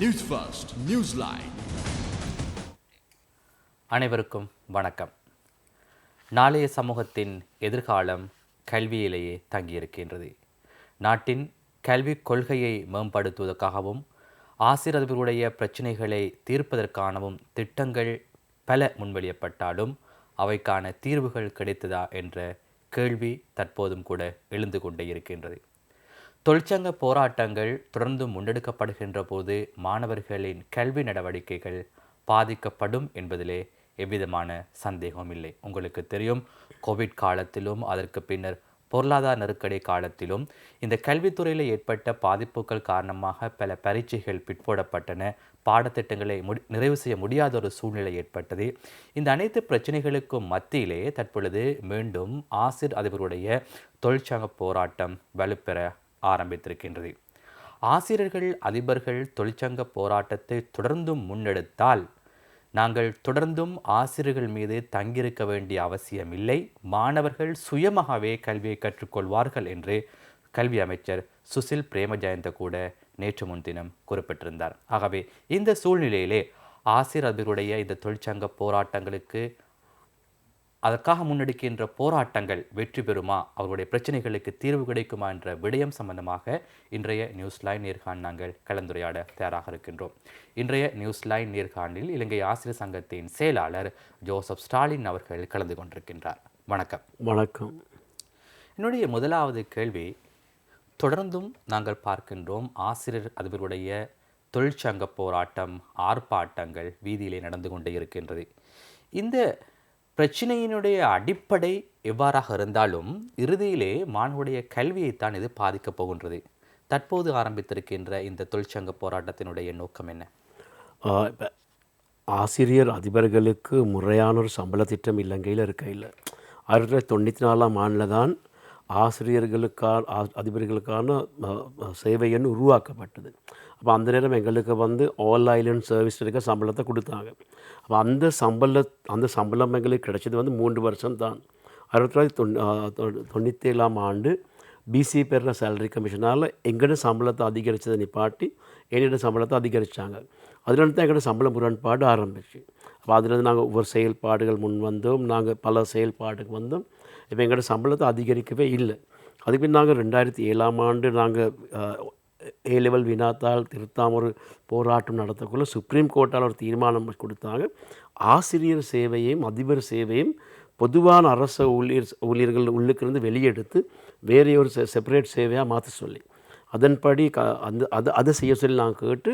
News first news line அனைவருக்கும் வணக்கம். நாளைய சமூகத்தின் எதிர்காலம் கல்வியிலேயே தங்கியிருக்கின்றது. நாட்டின் கல்விக் கொள்கையை மேம்படுத்துவதற்காகவும் ஆசிரியர்களுடைய பிரச்சினைகளை தீர்ப்பதற்கானவும் திட்டங்கள் பல முன்வெளியப்பட்டாலும் அவைக்கான தீர்வுகள் கிடைத்ததா என்ற கேள்வி தற்போதும் கூட எழுந்து கொண்டே இருக்கின்றது. தொழிற்சங்க போராட்டங்கள் தொடர்ந்து முன்னெடுக்கப்படுகின்ற போது மாணவர்களின் கல்வி நடவடிக்கைகள் பாதிக்கப்படும் என்பதிலே எவ்விதமான சந்தேகமும் இல்லை. உங்களுக்கு தெரியும் கோவிட் காலத்திலும் அதற்கு பின்னர் பொருளாதார நெருக்கடி காலத்திலும் இந்த கல்வித்துறையில் ஏற்பட்ட பாதிப்புகள் காரணமாக பல பரீட்சைகள் பிற்போடப்பட்டன. பாடத்திட்டங்களை முடி நிறைவு செய்ய முடியாத ஒரு சூழ்நிலை ஏற்பட்டது. இந்த அனைத்து பிரச்சனைகளுக்கும் மத்தியிலே தற்பொழுது மீண்டும் ஆசிர் அதிபருடைய தொழிற்சங்க போராட்டம் வலுப்பெற ஆரம்பித்திருக்கின்றது. ஆசிரியர்கள் அதிபர்கள் தொழிற்சங்க போராட்டத்தை தொடர்ந்தும் முன்னெடுத்தால் நாங்கள் தொடர்ந்தும் ஆசிரியர்கள் மீது தங்கியிருக்க வேண்டிய அவசியம் இல்லை மாணவர்கள் சுயமாகவே கல்வியை கற்றுக்கொள்வார்கள் என்று கல்வி அமைச்சர் சுசில் பிரேமஜயந்த கூட நேற்று முன்தினம் குறிப்பிட்டிருந்தார். ஆகவே இந்த சூழ்நிலையிலே ஆசிரியர் இந்த தொழிற்சங்க போராட்டங்களுக்கு அதற்காக முன்னெடுக்கின்ற போராட்டங்கள் வெற்றி பெறுமா? அவர்களுடைய பிரச்சனைகளுக்கு தீர்வு கிடைக்குமா என்ற விடயம் சம்பந்தமாக இன்றைய நியூஸ் லைன் நேர்காணல் நாங்கள் கலந்துரையாட தயாராக இருக்கின்றோம். இன்றைய நியூஸ் லைன் நேர்காணலில் இலங்கை ஆசிரியர் சங்கத்தின் செயலாளர் ஜோசப் ஸ்டாலின் அவர்கள் கலந்து கொண்டிருக்கின்றார். வணக்கம். வணக்கம். என்னுடைய முதலாவது கேள்வி தொடர்ந்தும் நாங்கள் பார்க்கின்றோம் ஆசிரியர் அதிபருடைய தொழிற்சங்க போராட்டம் ஆர்ப்பாட்டங்கள் வீதியிலே நடந்து கொண்டே இருக்கின்றது. இந்த பிரச்சனையினுடைய அடிப்படை எவ்வாறாக இருந்தாலும் இறுதியிலே மாணவுடைய கல்வியைத்தான் இது பாதிக்கப் போகின்றது. தற்போது ஆரம்பித்திருக்கின்ற இந்த தொழிற்சங்க போராட்டத்தினுடைய நோக்கம் என்ன? ஆசிரியர் அதிபர்களுக்கு முறையான ஒரு சம்பள திட்டம் இலங்கையில் இருக்கையில் ஆயிரத்தி தொள்ளாயிரத்தி தொண்ணூற்றி நாலாம் ஆண்டில் தான் ஆசிரியர்களுக்கான ஆ- அதிபர்களுக்கான சேவை எண் உருவாக்கப்பட்டது. அப்போ அந்த நேரம் எங்களுக்கு வந்து ஆல் ஐலண்ட் சர்வீஸ் இருக்க சம்பளத்தை கொடுத்தாங்க. அப்போ அந்த சம்பள அந்த சம்பளம் எங்களுக்கு கிடைச்சது வந்து மூன்று வருஷம் தான் ஆயிரத்தி தொள்ளாயிரத்தி தொண்ணூ தொ- தொண்ணூற்றி ஏழாம் ஆண்டு பிசி பெற சேலரி கமிஷனால் எங்களோட சம்பளத்தை அதிகரித்ததை நிப்பாட்டி என்னோட சம்பளத்தை அதிகரித்தாங்க அதில் தான் எங்களோட சம்பள முரண்பாடு ஆரம்பிச்சு. அப்போ அதிலிருந்து நாங்கள் ஒவ்வொரு செயல்பாடுகள் முன் வந்தோம். நாங்கள் பல செயல்பாடுக்கு வந்தோம். இப்போ எங்களோட சம்பளத்தை அதிகரிக்கவே இல்லை. அதுக்கு பின் நாங்கள் ரெண்டாயிரத்தி ஏழாம் ஆண்டு நாங்கள் ஏ லெவல் வினாத்தால் திருத்தாம ஒரு போராட்டம் நடத்தக்குள்ள சுப்ரீம் கோர்ட்டால் ஒரு தீர்மானம் கொடுத்தாங்க. ஆசிரியர் சேவையையும் அதிபர் சேவையும் பொதுவான அரச ஊழியர் ஊழியர்கள் உள்ளுக்கிருந்து வெளியெடுத்து வேறே ஒரு செப்பரேட் சேவையாக மாற்ற சொல்லி. அதன்படி க அந்த அதை அதை செய்ய சொல்லி நாங்கள் கேட்டு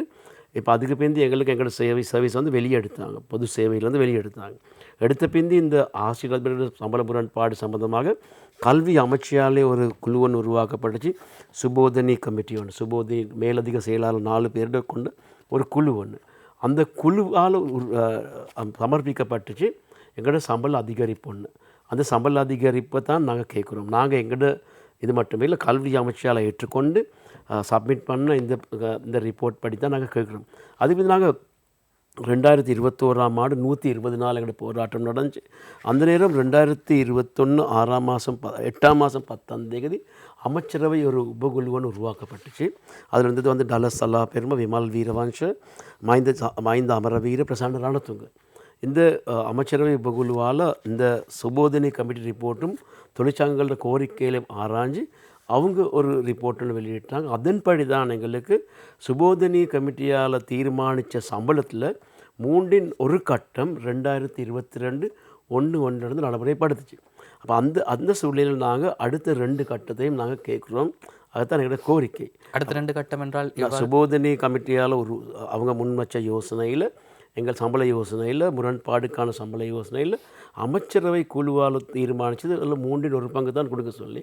இப்போ அதுக்கு பிந்தி எங்களுக்கு எங்களோட சேவை சர்வீஸ் வந்து வெளியெடுத்தாங்க. பொது சேவையிலேருந்து வெளியெடுத்தாங்க. எடுத்த பிந்தி இந்த ஆசிரியர் சம்பள முரண்பாடு சம்பந்தமாக கல்வி அமைச்சியாலே ஒரு குழு ஒன்று உருவாக்கப்பட்டுச்சு. சுபோதனி கமிட்டி ஒன்று. சுபோதனி மேலதிக செயலாளர் நாலு பேர்கிட்ட கொண்டு ஒரு குழு ஒன்று. அந்த குழுவால் சமர்ப்பிக்கப்பட்டுச்சு. எங்களோட சம்பள அதிகரிப்பு ஒன்று. அந்த சம்பள அதிகரிப்பை தான் நாங்கள் கேட்குறோம். நாங்கள் எங்களோட இது மட்டுமே இல்லை கல்வி அமைச்சியால் ஏற்றுக்கொண்டு சப்மிட் பண்ண இந்த இந்த ரிப்போர்ட் படி தான் நாங்கள் கேட்குறோம். அதுக்கு நாங்கள் ரெண்டாயிரத்தி இருபத்தோராம் ஆண்டு நூற்றி இருபது நாள் எங்களோட போராட்டம் நடந்துச்சு. அந்த நேரம் ரெண்டாயிரத்தி இருபத்தொன்று ஆறாம் மாதம் ப எட்டாம் மாதம் பத்தாம் தேதி அமைச்சரவை ஒரு உபகுழுவன் உருவாக்கப்பட்டுச்சு. அதில் இருந்தது வந்து டலஸ் சல்லா பெருமை விமல் வீரவංශ மாய்ந்த மாய்ந்த அமரவீர பிரசாந்த ராணத்துங்க இந்த அமைச்சரவை உபகுழுவால் இந்த சுபோதனை கமிட்டி ரிப்போர்ட்டும் தொழிற்சங்கங்களோட கோரிக்கையிலும் ஆராய்ஞ்சு அவங்க ஒரு ரிப்போர்ட் ஒன்று வெளியிட்டாங்க. அதன்படி தான் எங்களுக்கு சுபோதினி கமிட்டியால் தீர்மானித்த சம்பளத்தில் மூன்றின் ஒரு கட்டம் ரெண்டாயிரத்தி இருபத்தி ரெண்டு ஒன்று ஒன்றிலிருந்து நடைமுறைப்படுத்துச்சு. அப்போ அந்த அந்த சூழ்நிலையில் நாங்கள் அடுத்த ரெண்டு கட்டத்தையும் நாங்கள் கேட்குறோம். அதுதான் எங்களோட கோரிக்கை. அடுத்த ரெண்டு கட்டம் என்றால் சுபோதினி கமிட்டியால் ஒரு அவங்க முன் வச்ச யோசனையில் எங்கள் சம்பள யோசனையில் முரண்பாடுக்கான சம்பள யோசனையில் அமைச்சரவை குழுவால் தீர்மானித்தது அதில் மூன்றில் ஒரு பங்கு தான் கொடுக்க சொல்லி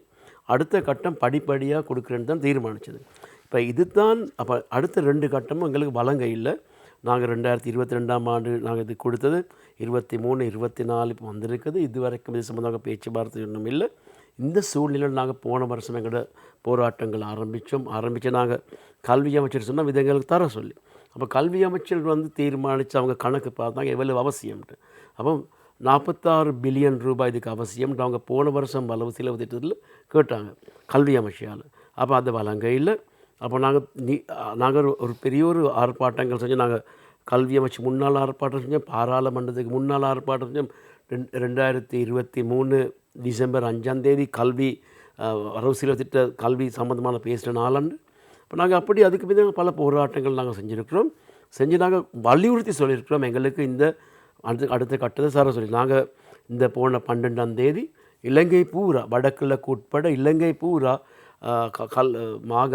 அடுத்த கட்டம் படிப்படியாக கொடுக்குறேன்னு தான் தீர்மானித்தது இப்போ இதுதான் அப்போ அடுத்த ரெண்டு கட்டமும் எங்களுக்கு வழங்க இல்லை. நாங்கள் ரெண்டாயிரத்தி இருபத்தி ரெண்டாம் ஆண்டு நாங்கள் இது கொடுத்தது இருபத்தி மூணு இருபத்தி நாலு இப்போ வந்திருக்குது. இது வரைக்கும் இது சம்மந்தமாக பேச்சுவார்த்தை ஒன்றும் இல்லை. இந்த சூழ்நிலையில் நாங்கள் போன வருஷம் எங்களோட போராட்டங்கள் ஆரம்பித்தோம் ஆரம்பித்து நாங்கள் கல்வி அமைச்சர் சொன்னால் விதங்களுக்கு தர சொல்லி. அப்போ கல்வி அமைச்சர் வந்து தீர்மானித்து அவங்க கணக்கு பார்த்தாங்க. எவ்வளவு அவசியம்ட்டு அப்போ நாற்பத்தாறு பில்லியன் ரூபாய் இதுக்கு அவசியம். அவங்க போன வருஷம் வளவு செலவு திட்டத்தில் கேட்டாங்க. கல்வி அமைச்சியால் அப்போ அது வழங்க இல்லை. அப்போ நாங்கள் நீ நாங்கள் ஒரு பெரிய ஒரு ஆர்ப்பாட்டங்கள் செஞ்சு நாங்கள் கல்வி அமைச்சு முன்னாள் ஆர்ப்பாட்டம் செஞ்சோம். பாராளுமன்றத்துக்கு முன்னாள் ஆர்ப்பாட்டம் செஞ்சோம். ரெண்டாயிரத்தி இருபத்தி மூணு டிசம்பர் அஞ்சாந்தேதி கல்வி வரவு செலவு திட்ட கல்வி சம்மந்தமான பேசுகிற நாளன்று. இப்போ நாங்கள் அப்படி அதுக்கு பின்னாங்க பல போராட்டங்கள் நாங்கள் செஞ்சுருக்கிறோம். செஞ்சு நாங்கள் வலியுறுத்தி சொல்லியிருக்கிறோம். எங்களுக்கு இந்த அடுத்த அடுத்த கட்டத்தை சார சொல்லி நாங்கள் இந்த போன பன்னெண்டாம் தேதி இலங்கை பூரா வடகிழக்கு உட்பட இலங்கை பூரா க- கல் மாக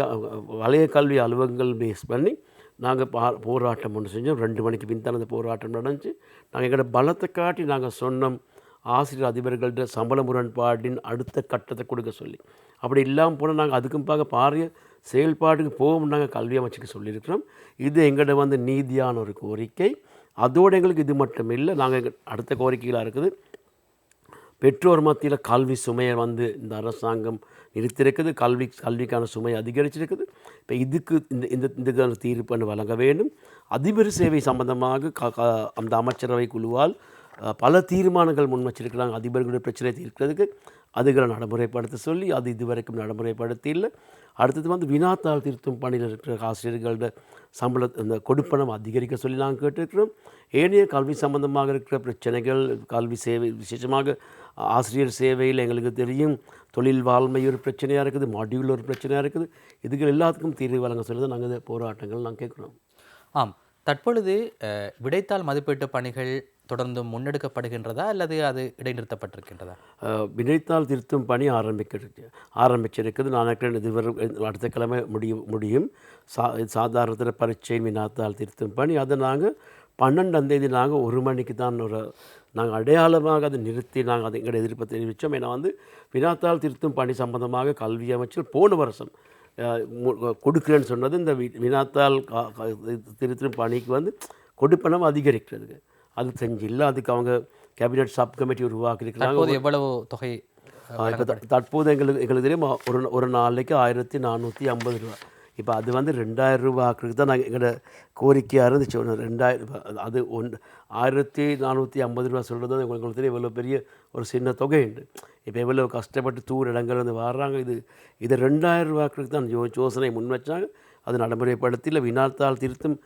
வலய கல்வி அலுவலகங்கள் பேஸ் பண்ணி நாங்கள் பா போராட்டம் ஒன்று செஞ்சோம். ரெண்டு மணிக்கு பின்தான் அந்த போராட்டம் நடந்துச்சு. நாங்கள் எங்களோட பலத்தை காட்டி நாங்கள் சொன்னோம். ஆசிரியர் அதிபர்கள்ட்ட சம்பள முரண்பாட்டின் அடுத்த கட்டத்தை கொடுக்க சொல்லி. அப்படி இல்லாமல் போனால் நாங்கள் அதுக்கும் பார்க்க பாரிய செயல்பாட்டுக்கு போகும் நாங்கள் கல்வி அமைச்சுக்கு சொல்லியிருக்கிறோம். இது எங்கள்கிட்ட வந்து நீதியான ஒரு கோரிக்கை. அதோடு எங்களுக்கு இது மட்டும் இல்லை நாங்கள் அடுத்த கோரிக்கைகளாக இருக்குது பெற்றோர் மத்தியில் கல்வி சுமையை வந்து இந்த அரசாங்கம் நிறுத்தியிருக்குது கல்வி கல்விக்கான சுமை அதிகரிச்சிருக்குது. இப்போ இதுக்கு இந்த இந்த இதுக்கான தீர்ப்பு வழங்க வேண்டும். அதிபர் சேவை சம்பந்தமாக க அந்த அமைச்சரவை குழுவால் பல தீர்மானங்கள் முன் வச்சிருக்கிறாங்க. அதிபர்களுடைய பிரச்சனை தீர்க்கிறதுக்கு அதுகளை நடைமுறைப்படுத்த சொல்லி அது இதுவரைக்கும் நடைமுறைப்படுத்தி இல்லை அடுத்தது வந்து வினாத்தாள் திருத்தும் பணியில் இருக்கிற ஆசிரியர்களோட சம்பள இந்த கொடுப்பணம் அதிகரிக்க சொல்லி நாங்கள் கேட்டிருக்கிறோம். ஏனைய கல்வி சம்பந்தமாக இருக்கிற பிரச்சனைகள் கல்வி சேவை விசேஷமாக ஆசிரியர் சேவையில் எங்களுக்கு தெரியும். தொழில் வாழ்மை ஒரு பிரச்சனையாக இருக்குது மாடியூல் ஒரு பிரச்சனையாக இருக்குது. இதுகள் எல்லாத்துக்கும் தீர்வு வழங்க சொல்லி தான் நாங்கள் இந்த போராட்டங்கள் நாங்கள் கேட்குறோம். ஆம். தற்பொழுது விடைத்தாள் மதிப்பீட்டு பணிகள் தொடர்ந்து முன்னெடுக்கப்படுகின்றதா அல்லது அது இடைநிறுத்தப்பட்டிருக்கின்றதா? வினைத்தால் திருத்தும் பணி ஆரம்பிக்க ஆரம்பிச்சிருக்குது. நான் நினைக்கிறேன் இது வரும் அடுத்த கிழமை முடியும் முடியும். சா சாதாரணத்தில் பரீட்சை வினாத்தாள் திருத்தும் பணி. அதை நாங்கள் பன்னெண்டாம் தேதி நாங்கள் ஒரு மணிக்கு தான் ஒரு நாங்கள் அடையாளமாக அதை நிறுத்தி நாங்கள் அதை எங்களை எதிர்ப்பை தெரிவித்தோம். ஏன்னா வந்து வினாத்தாள் திருத்தும் பணி சம்பந்தமாக கல்வி அமைச்சர் போன வருஷம் கொடுக்குறேன்னு சொன்னது. இந்த வி- வினாத்தாள் திருத்தும் பணிக்கு வந்து கொடுப்பணம் அதிகரிக்கிறதுக்கு அது செஞ்சில்லை. அதுக்கு அவங்க கேபினட் சப் கமிட்டி உருவாக்கியிருக்கிறாங்க. எவ்வளவு தொகை தற்போது எங்களுக்கு எங்களுக்கு தெரியும் ஒரு ஒரு நாளைக்கு ஆயிரத்தி நானூற்றி ஐம்பது ரூபா. இப்போ அது வந்து ரெண்டாயிரம் ரூபாய்க்கு தான் நாங்கள் எங்களோட கோரிக்கையாக இருந்துச்சு. ஒன்று ரெண்டாயிரம் ரூபாய். அது- ஒன் ஆயிரத்தி நானூற்றி ஐம்பது ரூபா சொல்கிறது வந்து உங்களுக்கு தெரியும். எவ்வளோ பெரிய ஒரு சின்ன தொகை உண்டு. இப்போ எவ்வளோ கஷ்டப்பட்டு தூர் இடங்கள் வந்து வர்றாங்க. இது இது ரெண்டாயிரம் ரூபாய்க்கு தான் யோ யோசனை முன் வச்சாங்க. அது நடைமுறைப்படுத்தி இல்லை வினாத்தால் திருத்தும்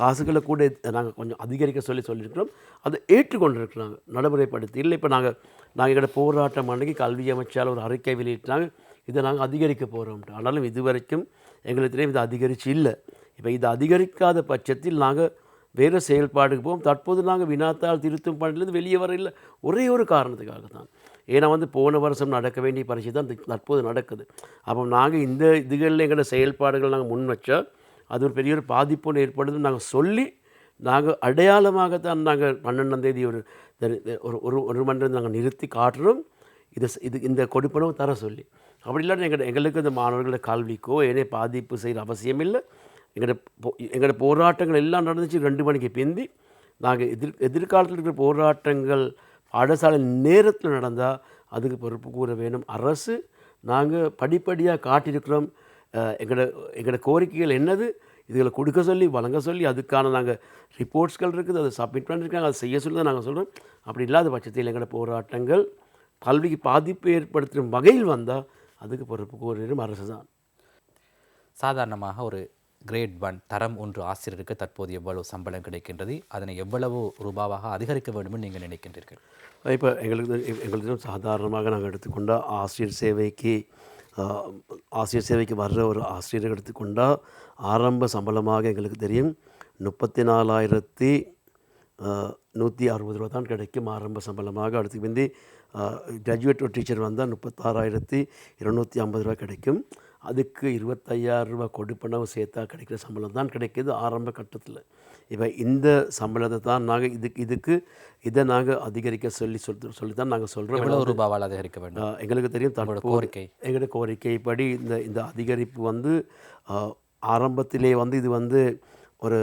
காசுகளை கூட நாங்கள் கொஞ்சம் அதிகரிக்க சொல்லி சொல்லியிருக்கிறோம். அதை ஏற்றுக்கொண்டிருக்கிறாங்க நடைமுறைப்படுத்தி. இல்லை இப்போ நாங்கள் நாங்கள் எங்களோட போராட்டம் அன்றைக்கி கல்வி அமைச்சால் ஒரு அறிக்கை வெளியிட்டாங்க. இதை நாங்கள் அதிகரிக்க போகிறோம் ஆனாலும் இதுவரைக்கும் எங்களுக்கு தெரியும் இது அதிகரித்து இல்லை. இப்போ இது அதிகரிக்காத பட்சத்தில் நாங்கள் வேறு செயல்பாடுக்கு போவோம். தற்போது நாங்கள் வினாத்தால் திருத்தும் பணிலேருந்து வெளியே வர இல்லை. ஒரே ஒரு காரணத்துக்காக தான் ஏன்னா வந்து போன வருஷம் நடக்க வேண்டிய பரிசு தான் தற்போது நடக்குது. அப்போ நாங்கள் இந்த இதுகளில் எங்களோட செயல்பாடுகள் நாங்கள் முன் வச்சோம் அது ஒரு பெரிய ஒரு பாதிப்பு ஏற்படுதுன்னு நாங்கள் சொல்லி நாங்கள் அடையாளமாகத்தான் நாங்கள் பன்னெண்டாம் தேதி ஒரு ஒரு ஒரு ஒரு மணி நேரம் நாங்கள் நிறுத்தி காட்டுறோம். இது இது இந்த கொடுப்பனவு தர சொல்லி. அப்படி இல்லாட்டி எங்கள் எங்களுக்கு இந்த மாணவர்களோட கல்விக்கோ ஏனே பாதிப்பு செய்கிற அவசியம் இல்லை. எங்களோட போ எங்களோட போராட்டங்கள் எல்லாம் நடந்துச்சு ரெண்டு மணிக்கு பிந்தி. நாங்கள் எதிர் எதிர்காலத்தில் இருக்கிற போராட்டங்கள் பாடசாலை நேரத்தில் நடந்தால் அதுக்கு பொறுப்பு கூற வேணும் அரசு நாங்கள் படிப்படியாக காட்டியிருக்கிறோம். எங்களோட எங்களோட கோரிக்கைகள் என்னது? இதுகளை கொடுக்க சொல்லி வழங்க சொல்லி அதுக்கான நாங்கள் ரிப்போர்ட்ஸ்கள் இருக்குது அதை சப்மிட் பண்ணியிருக்காங்க அதை செய்ய சொல்லி தான் நாங்கள் சொல்கிறோம் அப்படி இல்லாத பட்சத்தில் எங்களோட போராட்டங்கள் கல்விக்கு பாதிப்பு ஏற்படுத்தும் வகையில் வந்தால் அதுக்கு பொறுப்பு கூறும் அரசு தான். சாதாரணமாக ஒரு கிரேட் ஒன் தரம் ஒன்று ஆசிரியருக்கு தற்போது எவ்வளவு சம்பளம் கிடைக்கின்றது அதனை எவ்வளவு ரூபாவாக அதிகரிக்க வேண்டும் என்று நீங்கள் நினைக்கின்றீர்கள்? இப்போ எங்களுக்கு எங்களுக்கு சாதாரணமாக நாங்கள் எடுத்துக்கொண்டால் ஆசிரியர் சேவைக்கு ஆசிரியர் சேவைக்கு வர்ற ஒரு ஆசிரியரை எடுத்துக்கொண்டால் ஆரம்ப சம்பளமாக எங்களுக்கு தெரியும். முப்பத்தி நாலாயிரத்தி நூற்றி அறுபது ரூபா தான் கிடைக்கும் ஆரம்ப சம்பளமாக. அடுத்து முந்தி கிராஜுவேட் டீச்சர் வந்தால் முப்பத்தாறாயிரத்தி இருநூற்றி ஐம்பது ரூபா கிடைக்கும். அதுக்கு இருபத்தையாயிரம் ரூபாய் கொடுப்பனவு சேர்த்தா கிடைக்கிற சம்பளம் தான் கிடைக்கிது ஆரம்ப கட்டத்தில். இப்போ இந்த சம்பளத்தை தான் நாங்கள் இதுக்கு இதுக்கு இதை நாங்கள் அதிகரிக்க சொல்லி சொல்லி சொல்லி தான் நாங்கள் சொல்கிறோம் எவ்வளவு ரூபாவால் அதிகரிக்க வேண்டும்? எங்களுக்கு தெரியும் தற்போது கோரிக்கை. எங்களுடைய கோரிக்கைப்படி இந்த இந்த அதிகரிப்பு வந்து ஆரம்பத்திலே வந்து இது வந்து ஒரு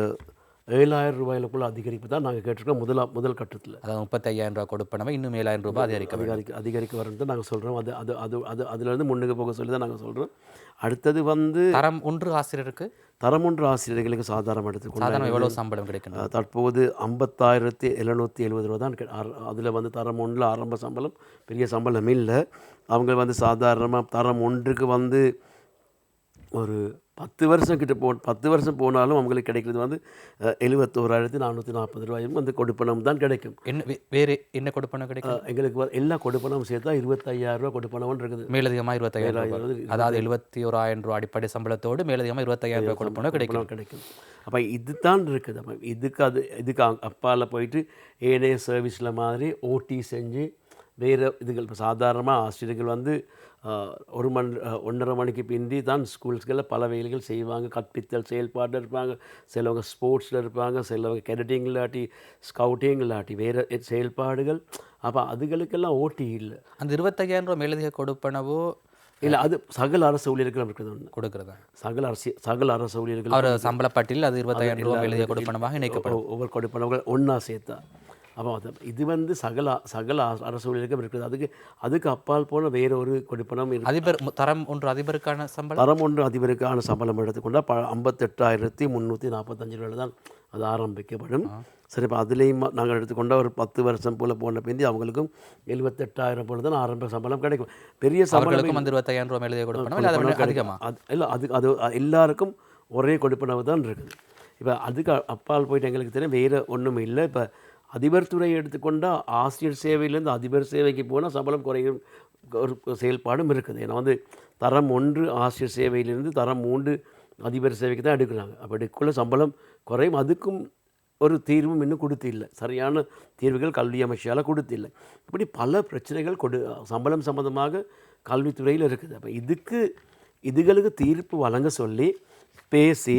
ஏழாயிரம் ரூபாயிலுக்குள்ள அதிகரிப்பு தான் நாங்கள் கேட்டிருக்கோம் முதலா முதல் கட்டத்தில். அதாவது முப்பத்தையாயிரம் ரூபாய் கொடுப்பனவை இன்னும் ஏழாயிரம் ரூபாய் அதிகரிக்க அதிகரிக்க அதிகரிக்க வரணும் நாங்கள் சொல்கிறோம் அது அது அது அது அதுலேருந்து முன்னுக்கு போக சொல்லி தான் நாங்கள் சொல்கிறோம் அடுத்தது வந்து தரம் ஒன்று ஆசிரியருக்கு? தரமொன்று ஆசிரியர்களுக்கு சாதாரணம் எடுத்துக்கொண்டு சாதாரண எவ்வளவு சம்பளம் அஹ் தற்போது ஐம்பத்தாயிரத்தி எழுநூற்றி எழுபது ரூபா தான் அதில் வந்து தரம் ஒன்றில் ஆரம்ப சம்பளம் பெரிய சம்பளம் இல்லை. அவங்க வந்து சாதாரணமாக தரம் ஒன்றுக்கு வந்து ஒரு பத்து வருஷம் கிட்ட போ பத்து வருஷம் போனாலும் அவங்களுக்கு கிடைக்கிறது வந்து எழுபத்தோராயிரத்தி நானூற்றி நாற்பது ரூபாயும் வந்து கொடுப்பணம் தான் கிடைக்கும். என்ன வேறு என்ன கொடுப்பன கிடைக்கும்? எங்களுக்கு எல்லா கொடுப்பணம் சேர்த்தா இருபத்தையாயிரம் ரூபா கொடுப்பணம் இருக்குது. மேலதிகமாக இருபத்தையாயிரம் ரூபாய். அதாவது எழுபத்தி ஓராயிரம் ரூபாய் அடிப்படை சம்பளத்தோடு மேலதிகமாக இருபத்தையாயிரம் ரூபாய் கொடுப்பன கிடைக்கும். கிடைக்கும். அப்போ இதுதான் இருக்குது. அப்போ இதுக்கு அது இதுக்கு அப்பால போயிட்டு ஏனைய சர்வீஸில் மாதிரி ஓடி செஞ்சு வேறு இதுகள் இப்போ சாதாரணமாக ஆசிரியர்கள் வந்து ஒரு மணி ஒன்றரை மணிக்கு பிந்தி தான் ஸ்கூல்ஸ்களில் பல வேலைகள் செய்வாங்க. கற்பித்தல் செயல்பாட்டில் இருப்பாங்க. சிலவங்க ஸ்போர்ட்ஸில் இருப்பாங்க. சிலவங்க கெடட்டிங் இல்லாட்டி ஸ்கவுட்டிங் இல்லாட்டி வேறு செயல்பாடுகள். அப்போ அதுகளுக்கெல்லாம் ஓட்டி இல்லை. அந்த இருபத்தையாயிரம் ரூபாய் மேலதிக கொடுப்பனவோ இல்லை அது சகல அரசு ஊழியர்களும் இருக்குது ஒன்று கொடுக்கறதா. சகல அரசு சகல அரசு ஊழியர்கள் அவர் சம்பளப்பட்டியல் அது இருபத்தாயிரம் ரூபாய் மேலதிக கொடுப்பனமாக இணைக்கப்படும் ஒவ்வொரு கொடுப்பனவர்கள் ஒன்றா சேர்த்தா. அப்போ இது வந்து சகல சகல அ- அரசு ஊழியர்களுக்கும் இருக்குது அதுக்கு அதுக்கு அப்பால் போன வேற ஒரு கொடுப்பனம் அதிபர் தரம் ஒன்று அதிபருக்கான சம்பளம்? தரம் ஒன்று அதிபருக்கான சம்பளம் எடுத்துக்கொண்டால் ப ஐம்பத்தெட்டாயிரத்தி முந்நூற்றி நாற்பத்தஞ்சு ரூபாயில் தான் அது ஆரம்பிக்கப்படும். சரி இப்போ அதுலேயும் நாங்கள் எடுத்துக்கொண்டா ஒரு பத்து வருஷம் போல் போன பிந்தி அவங்களுக்கும் எழுபத்தெட்டாயிரம் போல தான் ஆரம்ப சம்பளம் கிடைக்கும். பெரிய சம்பளம் இருபத்தையாயிரம் ரூபாய் இல்லை அதை இல்லை அது அது எல்லாருக்கும் ஒரே கொடுப்பனவு தான் இருக்குது. இப்போ அதுக்கு அப்பால் போயிட்டு எங்களுக்கு தெரியும் வேறு ஒன்றும் இல்லை. இப்போ அதிபர் துறையை எடுத்துக்கொண்டால் ஆசிரியர் சேவையிலேருந்து அதிபர் சேவைக்கு போனால் சம்பளம் குறையும் ஒரு செயல்பாடும் இருக்குது. ஏன்னா வந்து தரம் ஒன்று ஆசிரியர் சேவையிலிருந்து தரம் மூன்று அதிபர் சேவைக்கு தான் எடுக்கிறாங்க. அப்போ எடுக்குள்ள சம்பளம் குறையும். அதுக்கும் ஒரு தீர்வும் இன்னும் கொடுத்தில்லை. சரியான தீர்வுகள் கல்வி அமைச்சால் கொடுத்தில்லை. இப்படி பல பிரச்சனைகள் கொடு சம்பளம் சம்பந்தமாக கல்வித்துறையில் இருக்குது. அப்போ இதுக்கு இதுகளுக்கு தீர்ப்பு வழங்க சொல்லி பேசி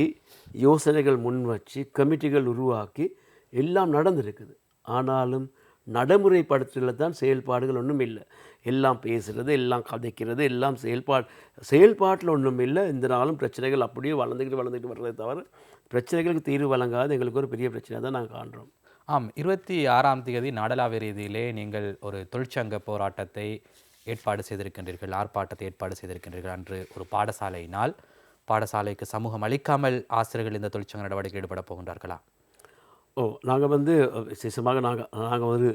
யோசனைகள் முன் வச்சு கமிட்டிகள் உருவாக்கி எல்லாம் நடந்திருக்குது. ஆனாலும் நடைமுறைப்படுத்துறதுல தான் செயல்பாடுகள் ஒன்றும் இல்லை. எல்லாம் பேசுகிறது எல்லாம் கதைக்கிறது எல்லாம் செயல்பாடு செயல்பாட்டில் ஒன்றும் இல்லை. இந்த நாளும் பிரச்சனைகள் அப்படியே வளர்ந்துக்கிட்டு வளர்ந்துக்கிட்டு வர்றதை தவிர பிரச்சனைகளுக்கு தீர்வு வழங்காது. எங்களுக்கு ஒரு பெரிய பிரச்சனை தான் நாங்கள் காண்றோம். ஆம். இருபத்தி ஆறாம் தேதி நாடலாவிய ரீதியிலே நீங்கள் ஒரு தொழிற்சங்க போராட்டத்தை ஏற்பாடு செய்திருக்கின்றீர்கள். ஆர்ப்பாட்டத்தை ஏற்பாடு செய்திருக்கின்றீர்கள். அன்று ஒரு பாடசாலையினால் பாடசாலைக்கு சமூகம் அளிக்காமல் ஆசிரியர்கள் இந்த தொழிற்சங்க நடவடிக்கை ஈடுபட போகின்றார்களா? ஓ நாங்கள் வந்து விசேஷமாக நாங்கள் நாங்கள் வந்து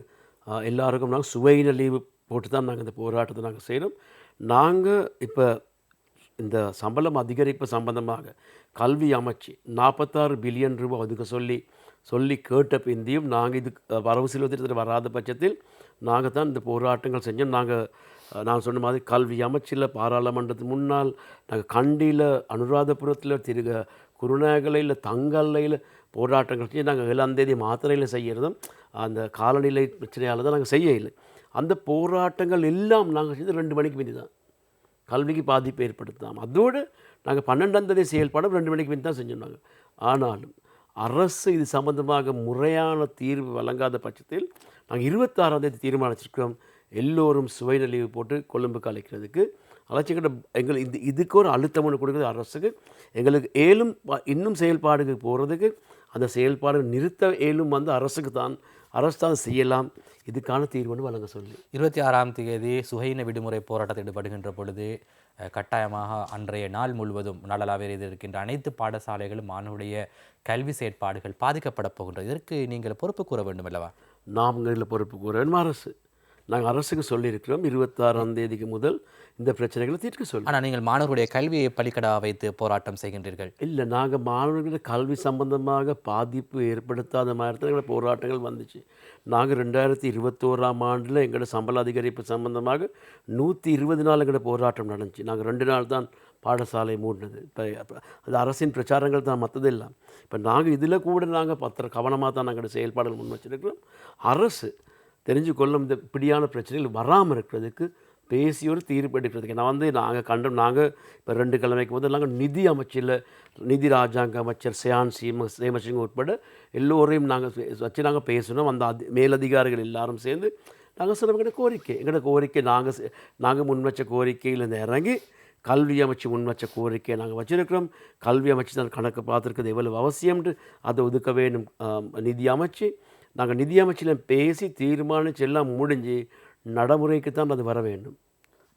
எல்லாருக்கும் நாங்கள் சுவையின லீவு போட்டு தான் நாங்கள் இந்த போராட்டத்தை நாங்கள் செய்கிறோம் நாங்கள் இப்போ இந்த சம்பளம் அதிகரிப்பு சம்பந்தமாக கல்வி அமைச்சு நாற்பத்தாறு பில்லியன் ரூபாய் ஒதுக்க சொல்லி சொல்லி கேட்ட பிந்தியும் நாங்கள் இது வரவு செலவு திட்டத்தில் வராத பட்சத்தில் நாங்கள் தான் இந்த போராட்டங்கள் செஞ்சோம். நாங்கள் நான் சொன்ன மாதிரி கல்வி அமைச்சில் பாராளுமன்றத்துக்கு முன்னால் நாங்கள் கண்டியில் அனுராதபுரத்தில் திருக குருநாகலையில் தங்கல்லையில் போராட்டங்கள் செஞ்சு நாங்கள் ஏழாம் தேதி மாத்திரையில் செய்கிறதும் அந்த காலநிலை பிரச்சனையால் தான் நாங்கள் செய்ய இல்லை அந்த போராட்டங்கள் எல்லாம் நாங்கள் செஞ்சது ரெண்டு மணிக்கு மீதி தான். கல்விக்கு பாதிப்பு ஏற்படுத்தாம் அதோடு நாங்கள் பன்னெண்டாம் தேதி செயல்பாடும் ரெண்டு மணிக்கு பின் தான் செஞ்சோம் நாங்கள் ஆனாலும் அரசு இது சம்பந்தமாக முறையான தீர்வு வழங்காத பட்சத்தில் நாங்கள் இருபத்தாறாம் தேதி தீர்மானிச்சிருக்கிறோம். எல்லோரும் சுவை லீவு போட்டு கொழும்புக்கு அழைக்கிறதுக்கு அழைச்சிக்கிட்ட எங்கள் இது இதுக்கு ஒரு அழுத்தம் ஒன்று கொடுக்குறது அரசுக்கு. எங்களுக்கு ஏலும் ப- இன்னும் செயல்பாடுக்கு போகிறதுக்கு அந்த செயல்பாடு நிறுத்த ஏலும் வந்து அரசுக்கு தான் அரசு தான் செய்யலாம். இதுக்கான தீர்வு ஒன்று வழங்க சொல்லி. இருபத்தி ஆறாம் தேதி சுகையின விடுமுறை போராட்டத்தில் ஈடுபடுகின்ற பொழுது கட்டாயமாக அன்றைய நாள் முழுவதும் ரீதியில் இருக்கின்ற அனைத்து பாடசாலைகளும் மாணவருடைய கல்வி செயற்பாடுகள் பாதிக்கப்பட போகின்றது இதற்கு நீங்கள் பொறுப்பு கூற வேண்டும் அல்லவா? நாங்கள் பொறுப்பு கூற வேண்டும் அரசு. நாங்கள் அரசுக்கு சொல்லியிருக்கிறோம் இருபத்தாறாம் தேதிக்கு முதல் இந்த பிரச்சனைகளை தீர்க்க சொல்லி ஆனால் நீங்கள் மாணவருடைய கல்வியை பலிக்கடா வைத்து போராட்டம் செய்கின்றீர்கள். இல்லை நாங்கள் மாணவர்களுடைய கல்வி சம்பந்தமாக பாதிப்பு ஏற்படுத்தாத மாதிரி தான் எங்களோட போராட்டங்கள் வந்துச்சு. நாங்கள் ரெண்டாயிரத்தி இருபத்தோராம் ஆண்டில் எங்களோட சம்பள அதிகரிப்பு சம்பந்தமாக நூற்றி இருபது நாள் எங்களோட போராட்டம் நடந்துச்சு. நாங்கள் ரெண்டு நாள் தான் பாடசாலை மூடினது. இப்போ அது அரசின் பிரச்சாரங்கள் தான் மற்றதெல்லாம். இப்போ நாங்கள் இதில் கூட நாங்கள் பத்திர கவனமாக தான் நாங்கள் செயல்பாடுகள் முன் வச்சிருக்கிறோம் அரசு தெரிஞ்சு கொள்ளும் இந்த பிடியான பிரச்சனைகள் வராமல் இருக்கிறதுக்கு பேசி ஒரு தீர்ப்பு எடுக்கிறதுக்கு. நான் வந்து நாங்கள் கண்டோம் நாங்கள் இப்போ ரெண்டு கிழமைக்கு போது நாங்கள் நிதி அமைச்சில் நிதி ராஜாங்க அமைச்சர் சியான் சீம சேமசிங் உட்பட எல்லோரையும் நாங்கள் வச்சு நாங்கள் பேசணும். அந்த அதி மேலதிகாரிகள் எல்லாரும் சேர்ந்து நாங்கள் சொன்ன எங்களோட கோரிக்கை எங்களோட கோரிக்கை நாங்கள் நாங்கள் முன்வச்ச கோரிக்கையிலேருந்து கோரிக்கையில் இறங்கி கல்வி அமைச்சு முன்வச்ச கோரிக்கையை நாங்கள் வச்சுருக்கிறோம். கல்வி அமைச்சு தான் கணக்கு பார்த்துருக்கிறது எவ்வளவு அவசியம்னு அதை ஒதுக்க வேண்டும். நிதி அமைச்சு நாங்கள் நிதி பேசி தீர்மானிச்சு எல்லாம் முடிஞ்சு நடைமுறைக்கு தான் அது வர வேண்டும்.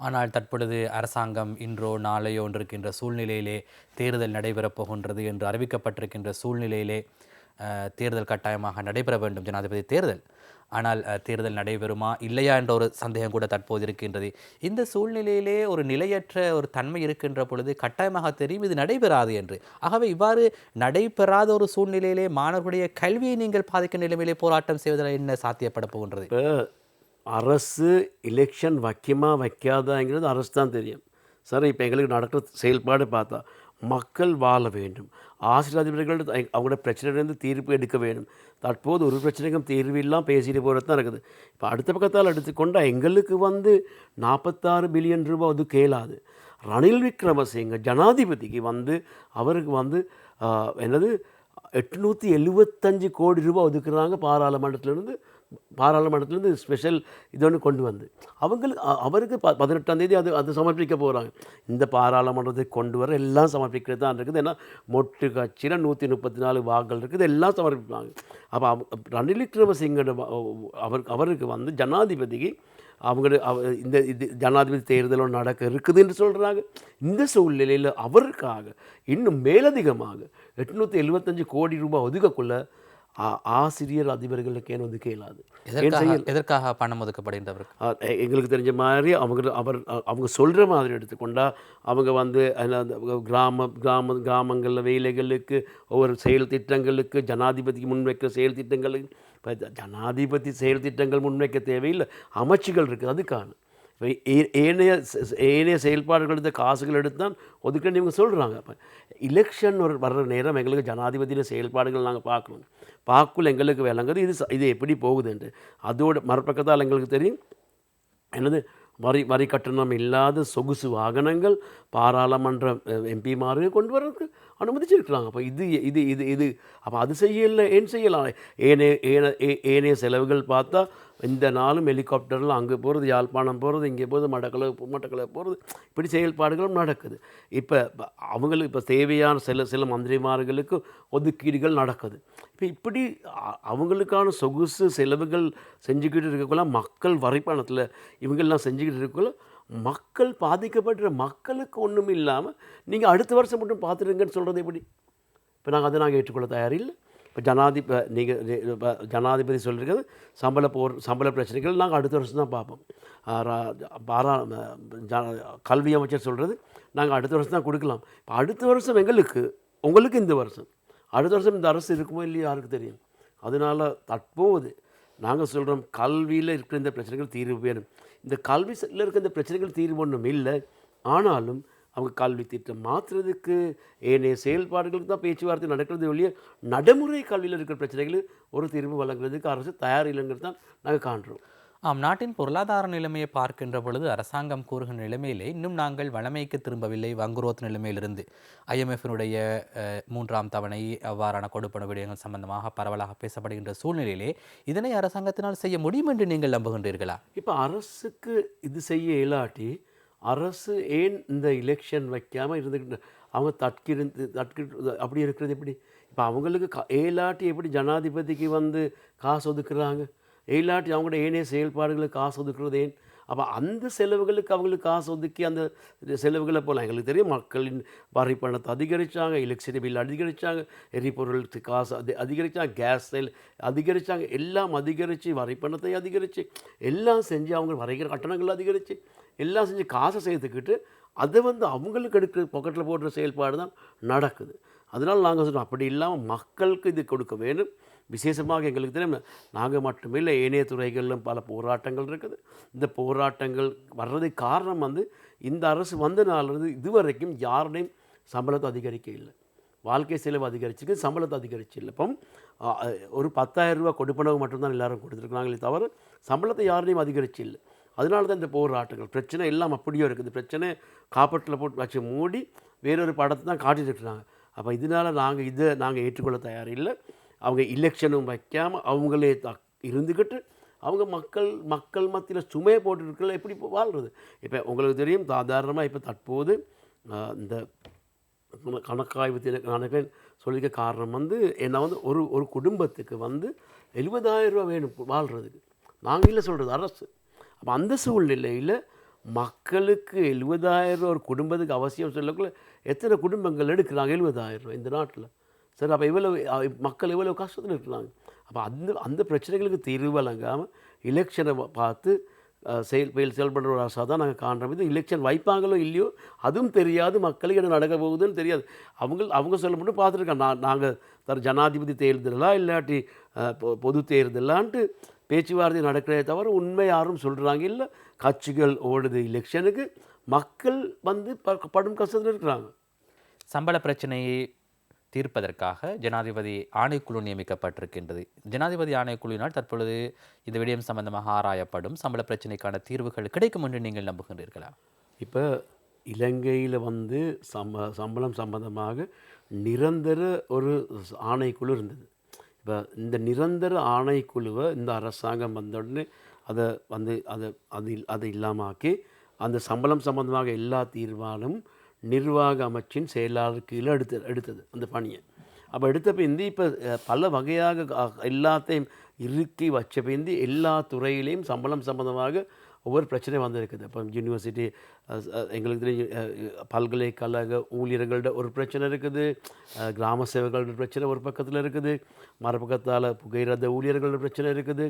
ஆனால் தற்பொழுது அரசாங்கம் இன்றோ நாளையோ இருக்கின்ற சூழ்நிலையிலே தேர்தல் நடைபெறப் போகின்றது என்று அறிவிக்கப்பட்டிருக்கின்ற சூழ்நிலையிலே தேர்தல் கட்டாயமாக நடைபெற வேண்டும் ஜனாதிபதி தேர்தல். ஆனால் தேர்தல் நடைபெறுமா இல்லையா என்ற ஒரு சந்தேகம் கூட தற்போது இருக்கின்றது. இந்த சூழ்நிலையிலே ஒரு நிலையற்ற ஒரு தன்மை இருக்கின்ற பொழுது கட்டாயமாக தெரியும் இது நடைபெறாது என்று. ஆகவே இவ்வாறு நடைபெறாத ஒரு சூழ்நிலையிலே மாணவர்களுடைய கல்வியை நீங்கள் பாதிக்கும் நிலைமையிலே போராட்டம் செய்வதில் என்ன சாத்தியப்பட போகின்றது? அரசு எலெக்ஷன் வைக்குமா வைக்காதாங்கிறது அரசு தான் தெரியும். சார் இப்போ எங்களுக்கு நடக்கிற செயல்பாடு பார்த்தா மக்கள் வாழ வேண்டும். ஆசிரியர் அதிபர்கள் அவங்களோட பிரச்சனையிலேருந்து தீர்ப்பு எடுக்க வேண்டும். தற்போது ஒரு பிரச்சனைக்கும் தீர்வு இல்லாமல் பேசிட்டு போகிறது தான் இருக்குது. இப்போ அடுத்த பக்கத்தால் எடுத்துக்கொண்டால் எங்களுக்கு வந்து நாற்பத்தாறு பில்லியன் ரூபாய் அது கேளாது. ரணில் விக்ரமசிங்க ஜனாதிபதிக்கு வந்து அவருக்கு வந்து என்னது எட்நூற்றி எழுபத்தஞ்சு கோடி ரூபா ஒதுக்குறாங்க பாராளுமன்றத்திலேருந்து பாராளுமன்றத்திலேருந்து ஸ்பெஷல் இது ஒன்று கொண்டு வந்து. அவங்களுக்கு அவருக்கு ப பதினெட்டாம் தேதி அது அது சமர்ப்பிக்க போகிறாங்க இந்த பாராளுமன்றத்தை கொண்டு வர எல்லாம் சமர்ப்பிக்கிறது தான் இருக்குது. ஏன்னா மொட்டு கட்சியில் நூற்றி முப்பத்தி நாலு வாக்கள் இருக்குது. எல்லாம் சமர்ப்பிப்பாங்க. அப்போ ரணில் விக்ரமசிங்கோட அவருக்கு அவருக்கு வந்து ஜனாதிபதிக்கு அவங்க அவ- இந்த இது ஜனாதிபதி தேர்தலும் நடக்க இருக்குதுன்னு சொல்கிறாங்க இந்த சூழ்நிலையில் அவருக்காக இன்னும் மேலதிகமாக எட்நூற்றி எழுபத்தஞ்சு கோடி ரூபாய் ஒதுக்கக்குள்ளே ஆசிரியர் அதிபர்களுக்கு ஏன் ஒதுக்க இயலாது எதற்காக எதற்காக பணம் ஒதுக்கப்படுகின்றவருக்கு? எங்களுக்கு தெரிஞ்ச மாதிரி அவங்க அவர் அவங்க சொல்கிற மாதிரி எடுத்துக்கொண்டா அவங்க வந்து கிராம கிராம கிராமங்களில் வேலைகளுக்கு ஒவ்வொரு செயல் திட்டங்களுக்கு ஜனாதிபதிக்கு முன்வைக்கிற செயல் திட்டங்களுக்கு இப்போ ஜனாதிபதி செயல் திட்டங்கள் முன்வைக்க தேவையில்லை. அமைச்சுகள் இருக்குது அதுக்கான. இப்போ ஏ- ஏனைய ஏனைய செயல்பாடுகள் எடுத்த காசுகள் எடுத்து தான் ஒதுக்கன்னு இவங்க சொல்கிறாங்க அப்போ எலெக்ஷன் ஒரு வர்ற நேரம் எங்களுக்கு ஜனாதிபதியின் செயல்பாடுகள் நாங்கள் பார்க்கணும். பார்க்கல எங்களுக்கு விளங்குது. இது இது எப்படி போகுதுன்ட்டு அதோட மறுபக்கத்தால் எங்களுக்கு தெரியும். என்னது? வரி வரி கட்டணம் இல்லாத சொகுசு வாகனங்கள் பாராளுமன்ற எம்பிமாருக்கு கொண்டு வர்றதுக்கு அனுமதிச்சிருக்கிறாங்க. அப்போ இது இது இது இது. அப்போ அது செய்யல ஏன் செய்யலாம்? ஏனே ஏன ஏ- ஏனைய செலவுகள் பார்த்தா இந்த நாளும் ஹெலிகாப்டரில் அங்கே போகிறது யாழ்ப்பாணம் போகிறது இங்கே போகிறது மடக்களை மட்டக்களை போகிறது இப்படி செயல்பாடுகளும் நடக்குது. இப்போ அவங்களுக்கு இப்போ தேவையான சில சில மந்திரிமார்களுக்கு ஒதுக்கீடுகள் நடக்குது. இப்போ இப்படி அவங்களுக்கான சொகுசு செலவுகள் செஞ்சுக்கிட்டு இருக்கக்குள்ள மக்கள் வரைப்பணத்தில் இவங்கெல்லாம் செஞ்சுக்கிட்டு இருக்கக்குள்ள மக்கள் பாதிக்கப்படுற மக்களுக்கு ஒன்றும் இல்லாமல் நீங்கள் அடுத்த வருஷம் மட்டும் பார்த்துருங்கன்னு சொல்கிறது எப்படி? இப்போ நாங்கள் அதை நாங்கள் ஏற்றுக்கொள்ள தயாரில்லை. இப்போ ஜனாதிப நீங்கள் ஜனாதிபதி சொல்லியிருக்கிறது சம்பள போர் சம்பள பிரச்சனைகள் நாங்கள் அடுத்த வருஷம் தான் பார்ப்போம். பாரா கல்வி அமைச்சர் சொல்கிறது நாங்கள் அடுத்த வருஷம் தான் கொடுக்கலாம். இப்போ அடுத்த வருஷம் எங்களுக்கு உங்களுக்கு இந்த வருஷம். அடுத்த வருஷம் இந்த அரசு இருக்குமோ இல்லையோ யாருக்கு தெரியும். அதனால் தற்போது நாங்கள் சொல்கிறோம் கல்வியில் இருக்கிற இந்த பிரச்சனைகள் தீர்வு வேணும். இந்த கல்வியில் இருக்கிற இந்த பிரச்சனைகள் தீர்வு ஒன்றும் இல்லை. ஆனாலும் அவங்க கல்வி திட்டம் மாற்றுறதுக்கு ஏனைய செயல்பாடுகளுக்கு தான் பேச்சுவார்த்தை நடக்கிறது வெளியே நடைமுறை கல்வியில் இருக்கிற பிரச்சனைகளுக்கு ஒரு தீர்வு வழங்குறதுக்கு அரசு தயார் இல்லைங்கிறது தான் நாங்கள் காண்றோம். ஆம் நாட்டின் பொருளாதார நிலைமையை பார்க்கின்ற பொழுது அரசாங்கம் கூறுகின்ற நிலைமையிலே இன்னும் நாங்கள் வளமைக்கு திரும்பவில்லை வங்குரோத் நிலைமையிலிருந்து. ஐஎம்எஃபினுடைய மூன்றாம் தவணை அவ்வாறான கொடுப்பன விடயங்கள் சம்பந்தமாக பரவலாக பேசப்படுகின்ற சூழ்நிலையிலே இதனை அரசாங்கத்தினால் செய்ய முடியும் என்று நீங்கள் நம்புகின்றீர்களா? இப்போ அரசுக்கு இது செய்ய இயலாட்டி அரசு ஏன் இந்த எலெக்ஷன் வைக்காமல் இருந்துக்கிட்டு அவங்க தட்கிருந்து தட்கி அப்படி இருக்கிறது எப்படி? இப்போ அவங்களுக்கு கா ஏலாட்டி எப்படி ஜனாதிபதிக்கு வந்து காசு ஒதுக்குறாங்க? ஏலாட்டி அவங்களோட ஏனைய செயல்பாடுகளுக்கு காசு ஒதுக்குறது ஏன் அப்போ அந்த செலவுகளுக்கு அவங்களுக்கு காசு ஒதுக்கி அந்த செலவுகளை போகலாம் எங்களுக்கு தெரியும். மக்களின் வரி பணத்தை அதிகரித்தாங்க எலக்ட்ரிசிட்டி பில் அதிகரித்தாங்க எரிபொருளுக்கு காசு அதி அதிகரித்தாங்க கேஸ் செல் அதிகரித்தாங்க எல்லாம் அதிகரித்து வரி பணத்தை அதிகரித்து எல்லாம் செஞ்சு அவங்க வரைகிற கட்டணங்கள் அதிகரித்து எல்லாம் செஞ்சு காசை சேர்த்துக்கிட்டு அதை வந்து அவங்களுக்கு எடுக்கிற பொக்கெட்டில் போடுற செயல்பாடு தான் நடக்குது. அதனால் நாங்கள் சொல்கிறோம் அப்படி இல்லாமல் மக்களுக்கு இது கொடுக்க வேணும். விசேஷமாக எங்களுக்கு தெரியும். நாங்கள் மட்டுமே இல்லை ஏனைய துறைகளிலும் பல போராட்டங்கள் இருக்குது. இந்த போராட்டங்கள் வர்றதுக்கு காரணம் வந்து இந்த அரசு வந்த நாளிலிருந்து இதுவரைக்கும் யாருடையும் சம்பளத்தை அதிகரிக்க இல்லை வாழ்க்கை செலவு அதிகரிச்சிருக்கு சம்பளத்தை அதிகரிச்சு இல்லை இப்போ ஒரு பத்தாயிரம் ரூபா கொடுப்பனவு மட்டும்தான் எல்லாரும் கொடுத்துருக்குறாங்களே தவிர சம்பளத்தை யாருடையும் அதிகரிச்சு இல்லை அதனால தான் இந்த போராட்டங்கள் பிரச்சனை எல்லாம் அப்படியோ இருக்குது. பிரச்சனை காப்பட்டில் போட்டு வச்சு மூடி வேறொரு படத்தை தான் காட்டிட்டு இருக்கிறாங்க அப்போ இதனால் நாங்கள் இதை நாங்கள் ஏற்றுக்கொள்ள தயார் இல்லை அவங்க இலெக்ஷனும் வைக்காமல் அவங்களே த இருந்துக்கிட்டு அவங்க மக்கள் மக்கள் மத்தியில் சுமையை போட்டுருக்கல எப்படி இப்போ வாழ்கிறது இப்போ உங்களுக்கு தெரியும் சாதாரணமாக இப்போ தற்போது இந்த கணக்காய்வு தின கணக்கு சொல்லிக்க காரணம் வந்து என்ன வந்து ஒரு ஒரு குடும்பத்துக்கு வந்து எழுபதாயிரம் ரூபா வேணும் வாழ்கிறதுக்கு நாங்கள் இல்லை சொல்கிறது அரசு. அப்போ அந்த சூழ்நிலையில் மக்களுக்கு எழுபதாயிரம் ரூபா ஒரு குடும்பத்துக்கு அவசியம் சொல்லக்குள்ள எத்தனை குடும்பங்கள் எடுக்கிறாங்க எழுபதாயிரம் ரூபா இந்த நாட்டில்? சரி அப்போ இவ்வளவு மக்கள் இவ்வளவு கஷ்டத்தில் இருக்கிறாங்க அப்போ அந்த அந்த பிரச்சனைகளுக்கு தீர்வு வழங்காமல் எலெக்ஷனை பார்த்து செயல் செயல் செயல்படுற ஒரு அரசாக தான் நாங்கள் காண்றோம். இது எலெக்ஷன் வைப்பாங்களோ இல்லையோ அதுவும் தெரியாது. மக்களுக்கு என்ன நடக்க போகுதுன்னு தெரியாது. அவங்க அவங்க சொல்ல மட்டும் பார்த்துருக்காங்க. நான் நாங்கள் தர ஜனாதிபதி தேர்தலா இல்லாட்டி பொ- பொது தேர்தலான்ட்டு பேச்சுவார்த்தை நடக்கிறதே தவிர உண்மை யாரும் சொல்கிறாங்க இல்லை. கட்சிகள் ஓடுது எலெக்ஷனுக்கு மக்கள் வந்து ப- படும் கஷ்டத்தில் இருக்கிறாங்க. சம்பள பிரச்சனையை தீர்ப்பதற்காக ஜனாதிபதி ஆணைக்குழு நியமிக்கப்பட்டிருக்கின்றது. ஜனாதிபதி ஆணைக்குழுவினால் தற்பொழுது இந்த விடயம் சம்பந்தமாக ஆராயப்படும் சம்பள பிரச்சனைக்கான தீர்வுகள் கிடைக்கும் என்று நீங்கள் நம்புகின்றீர்களா? இப்போ இலங்கையில் வந்து சம்ப சம்பளம் சம்பந்தமாக நிரந்தர ஒரு ஆணைக்குழு இருந்தது. இப்போ இந்த நிரந்தர ஆணைக்குழுவை இந்த அரசாங்கம் வந்த உடனே அதை வந்து அதை அது இல்- அதை இல்லாமாக்கி அந்த சம்பளம் சம்பந்தமாக எல்லா தீர்வாலும் நிர்வாக அமைச்சின் செயலாளர் கீழே எடுத்து எடுத்தது அந்த பணியை. அப்போ எடுத்த பிந்தி இப்போ பல வகையாக எல்லாத்தையும் இறுக்கி வச்ச பிந்தி எல்லா துறையிலையும் சம்பளம் சம்பந்தமாக ஒவ்வொரு பிரச்சனை வந்திருக்குது. இப்போ யூனிவர்சிட்டி எங்களுக்கு தெரியும் பல்கலைக்கழக ஊழியர்களோட ஒரு பிரச்சனை இருக்குது. கிராம சேவைகளோட பிரச்சனை ஒரு பக்கத்தில் இருக்குது. மறுபக்கத்தால் புகையிரத ஊழியர்களோட பிரச்சனை இருக்குது.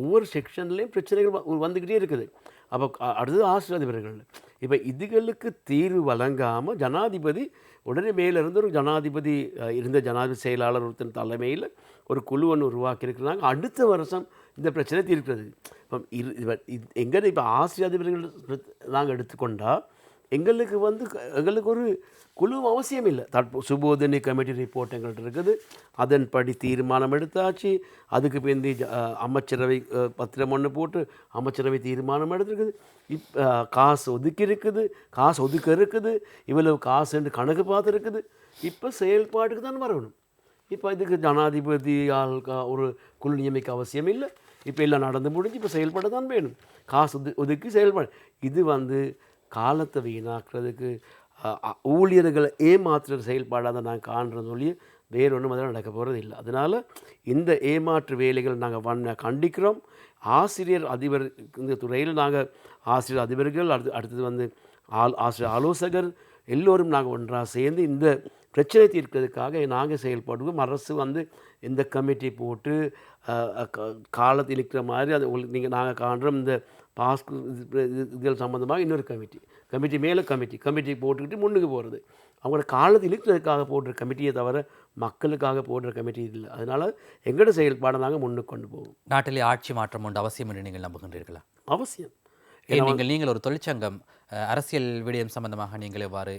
ஒவ்வொரு செக்ஷன்லேயும் பிரச்சனைகள் வந்துக்கிட்டே இருக்குது. அப்போ அடுத்தது ஆசிரியர் அதிபர்கள். இப்போ இதுகளுக்கு தீர்வு வழங்காமல் ஜனாதிபதி உடனே மேலிருந்து ஒரு ஜனாதிபதி இருந்த ஜனாதிபதி செயலாளர் ஒருத்தன் தலைமையில் ஒரு குழு ஒன்று உருவாக்கியிருக்கிறாங்க. அடுத்த வருஷம் இந்த பிரச்சனை தீர்க்கிறது. இப்போ இரு எங்கே இப்போ ஆசிய அதிபர்கள் நாங்கள் எடுத்துக்கொண்டால் எங்களுக்கு வந்து க- எங்களுக்கு ஒரு குழு அவசியம் இல்லை. தற்போ சுபோதனி கமிட்டி ரிப்போர்ட் எங்கள்கிட்ட இருக்குது. அதன்படி தீர்மானம் எடுத்தாச்சு. அதுக்கு பிந்தி ஜ- அமைச்சரவை பத்திரம் ஒன்று போட்டு அமைச்சரவை தீர்மானம் எடுத்துருக்குது. இப் காசு ஒதுக்கி இருக்குது. காசு ஒதுக்க இருக்குது. இவ்வளவு காசுன்னு கணக்கு பார்த்துருக்குது. இப்போ செயல்பாட்டுக்கு தான் வரணும். இப்போ இதுக்கு ஜனாதிபதியால் கா- ஒரு குழு நியமிக்க அவசியம் இல்லை. இப்போ எல்லாம் நடந்து முடிஞ்சு இப்போ செயல்பட தான் வேணும். காசு ஒது ஒதுக்கி செயல்பட இது வந்து காலத்தை வீணாக்குறதுக்கு ஊழியர்களை ஏமாற்றுற செயல்பாடாக தான் நான் காண்றேன்னு சொல்லி வேறு ஒன்றும் அதெல்லாம் நடக்க போகிறது இல்லை. அதனால் இந்த ஏமாற்று வேலைகள் நாங்கள் வண்ண கண்டிக்கிறோம். ஆசிரியர் அதிபர் இந்த துறையில் நாங்கள் ஆசிரியர் அதிபர்கள் அடுத்து அடுத்தது வந்து ஆல் ஆசிரியர் ஆலோசகர் எல்லோரும் நாங்கள் ஒன்றாக சேர்ந்து இந்த பிரச்சனை தீர்க்கிறதுக்காக நாங்கள் செயல்படுவோம். அரசு வந்து இந்த கமிட்டி போட்டு அஹ், அஹ், காலத்தை இழுக்கிற மாதிரி அது உங்களுக்கு நீங்கள் நாங்கள் காண்றோம். இந்த பாஸ்க் இதுகள் சம்மந்தமாக இன்னொரு கமிட்டி கமிட்டி மேலே கமிட்டி கமிட்டி போட்டுக்கிட்டு முன்னுக்கு போகிறது. அவங்களோட காலத்தை இழுக்கிறதுக்காக போடுற கமிட்டியை தவிர மக்களுக்காக போடுற கமிட்டி இல்லை. அதனால் எங்களோட செயல்பாடை நாங்கள் முன்னுக்கு கொண்டு போவோம். நாட்டிலே ஆட்சி மாற்றம் உண்டு அவசியம் என்று நீங்கள் நம்புகின்றீர்களா? அவசியம். நீங்கள் நீங்கள் ஒரு தொழிற்சங்கம் அரசியல் விடயம் சம்பந்தமாக நீங்கள் எவ்வாறு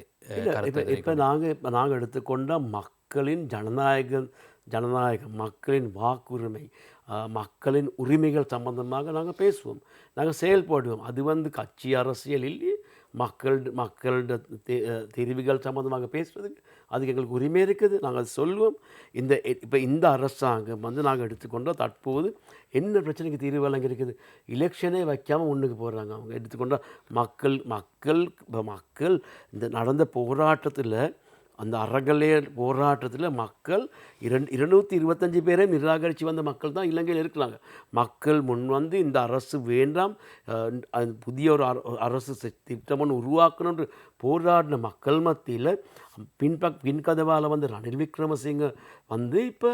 இப்போ இப்போ நாங்கள் இப்போ நாங்கள் எடுத்துக்கொண்ட மக்களின் ஜனநாயக ஜனநாயகம் மக்களின் வாக்குரிமை மக்களின் உரிமைகள் சம்பந்தமாக நாங்கள் பேசுவோம். நாங்கள் செயல்படுவோம். அது வந்து கட்சி அரசியல் இல்லை மக்கள் மக்களோட தெ- தெரிவுகள் சம்மந்தமாக பேசுறதுக்கு அதுக்கு எங்களுக்கு உரிமை இருக்குது. நாங்கள் சொல்லுவோம். இந்த இப்போ இந்த அரசாங்கம் வந்து நாங்கள் எடுத்துக்கொண்டோம் தற்போது என்ன பிரச்சனைக்கு தீர்வு வழங்கி இருக்குது? எலெக்ஷனே வைக்காமல் ஒன்றுக்கு போடுறாங்க அவங்க. எடுத்துக்கொண்டால் மக்கள் மக்கள் இப்போ மக்கள் இந்த நடந்த போராட்டத்தில் அந்த அறகலையர் போராட்டத்தில் மக்கள் இரண்டு இருநூற்றி இருபத்தஞ்சி பேரை நிராகரித்து வந்த மக்கள் தான் இலங்கையில் இருக்கிறாங்க. மக்கள் முன் வந்து இந்த அரசு வேண்டாம் அது புதிய ஒரு அரசு செ- திட்டம் ஒன்று உருவாக்கணும்னு போராடின மக்கள் மத்தியில் பின்பக் பின்கதவால் வந்து ரணில் விக்ரமசிங்க வந்து இப்போ